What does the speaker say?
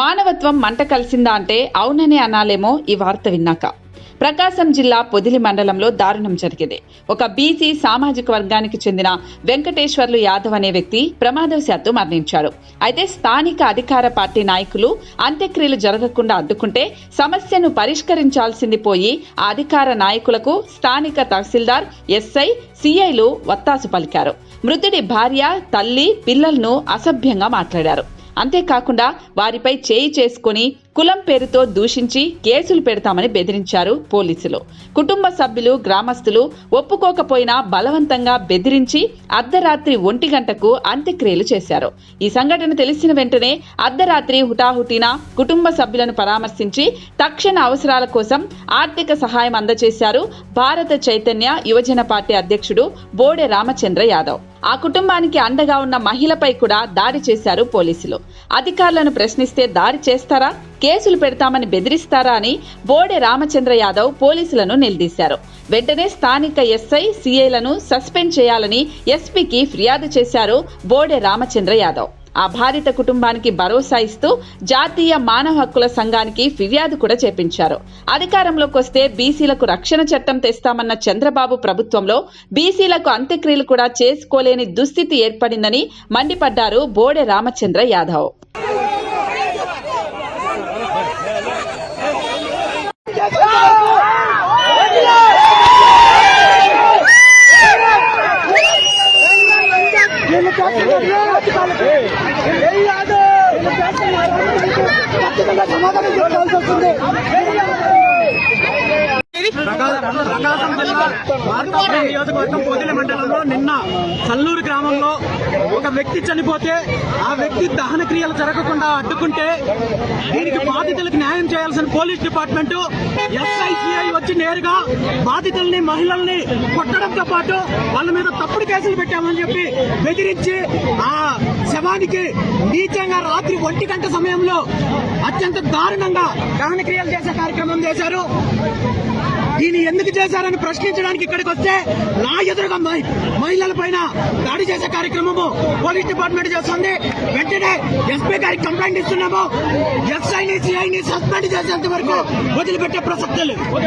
మానవత్వం మంట కలిసిందా అంటే అవుననే అనాలేమో ఈ వార్త విన్నాక. ప్రకాశం జిల్లా పొదిలి మండలంలో దారుణం జరిగింది. ఒక బీసీ సామాజిక వర్గానికి చెందిన వెంకటేశ్వర్లు యాదవ్ అనే వ్యక్తి ప్రమాదవశాత్తు మరణించాడు. అయితే స్థానిక అధికార పార్టీ నాయకులు అంత్యక్రియలు జరగకుండా అడ్డుకుంటే సమస్యను పరిష్కరించాల్సింది పోయి ఆ అధికార నాయకులకు స్థానిక తహసీల్దార్ ఎస్ఐ సిఐలు వత్తాసు పలికారు. మృతుడి భార్య తల్లి పిల్లలను అసభ్యంగా మాట్లాడారు. అంతేకాకుండా వారిపై చేయి చేసుకుని కులం పేరుతో దూషించి కేసులు పెడతామని బెదిరించారు పోలీసులు. కుటుంబ సభ్యులు గ్రామస్తులు ఒప్పుకోకపోయినా బలవంతంగా బెదిరించి అర్ధరాత్రి ఒంటి గంటకు అంత్యక్రియలు చేశారు. ఈ సంఘటన తెలిసిన వెంటనే అర్ధరాత్రి హుటాహుటిన కుటుంబ సభ్యులను పరామర్శించి తక్షణ అవసరాల కోసం ఆర్థిక సహాయం అందజేశారు భారత చైతన్య యువజన పార్టీ అధ్యక్షుడు బోడె రామచంద్ర యాదవ్. ఆ కుటుంబానికి అండగా ఉన్న మహిళపై కూడా దాడి చేశారు పోలీసులు. అధికారులను ప్రశ్నిస్తే దాడి చేస్తారా? కేసులు పెడతామని బెదిరిస్తారా అని బోడె రామచంద్ర యాదవ్ పోలీసులను నిలదీశారు. వెంటనే స్థానిక ఎస్ఐ సిఐలను సస్పెండ్ చేయాలని ఎస్పీకి ఫిర్యాదు చేశారు బోడె రామచంద్ర యాదవ్. ఆ బాధిత కుటుంబానికి భరోసా ఇస్తూ జాతీయ మానవ హక్కుల సంఘానికి ఫిర్యాదు కూడా చేపించారు. అధికారంలోకి వస్తే బీసీలకు రక్షణ చట్టం తెస్తామన్న చంద్రబాబు ప్రభుత్వంలో బీసీలకు అంత్యక్రియలు కూడా చేసుకోలేని దుస్థితి ఏర్పడిందని మండిపడ్డారు బోడె రామచంద్ర యాదవ్. సమాధానం చెప్పాల్సి వస్తుంది. ప్రకాశం జిల్లా వార్తాపురం నియోజకవర్గం పొదిలి మండలంలో నిన్న సల్లూరు గ్రామంలో ఒక వ్యక్తి చనిపోతే ఆ వ్యక్తి దహన క్రియలు జరగకుండా అడ్డుకుంటే దీనికి బాధితులకు న్యాయం చేయాల్సిన పోలీస్ డిపార్ట్మెంట్ ఎస్ఐసిఐ వచ్చి నేరుగా బాధితుల్ని మహిళల్ని కొట్టడంతో పాటు వాళ్ళ మీద తప్పుడు కేసులు పెట్టామని చెప్పి బెదిరించి ఆ శవానికి నీచంగా రాత్రి ఒంటి గంట సమయంలో అత్యంత దారుణంగా దహనక్రియలు చేసే కార్యక్రమం చేశారు. దీన్ని ఎందుకు చేశారని ప్రశ్నించడానికి ఇక్కడికి వస్తే నా ఎదురుగా మహిళల పైన దాడి చేసే కార్యక్రమము పోలీస్ డిపార్ట్మెంట్ చేస్తుంది. వెంటనే ఎస్పీ గారికి కంప్లైంట్ ఇస్తున్నాము. ఎస్ఐని సిఐని సస్పెండ్ చేసేంత వరకు వదిలిపెట్టే ప్రసక్తులు లేదు.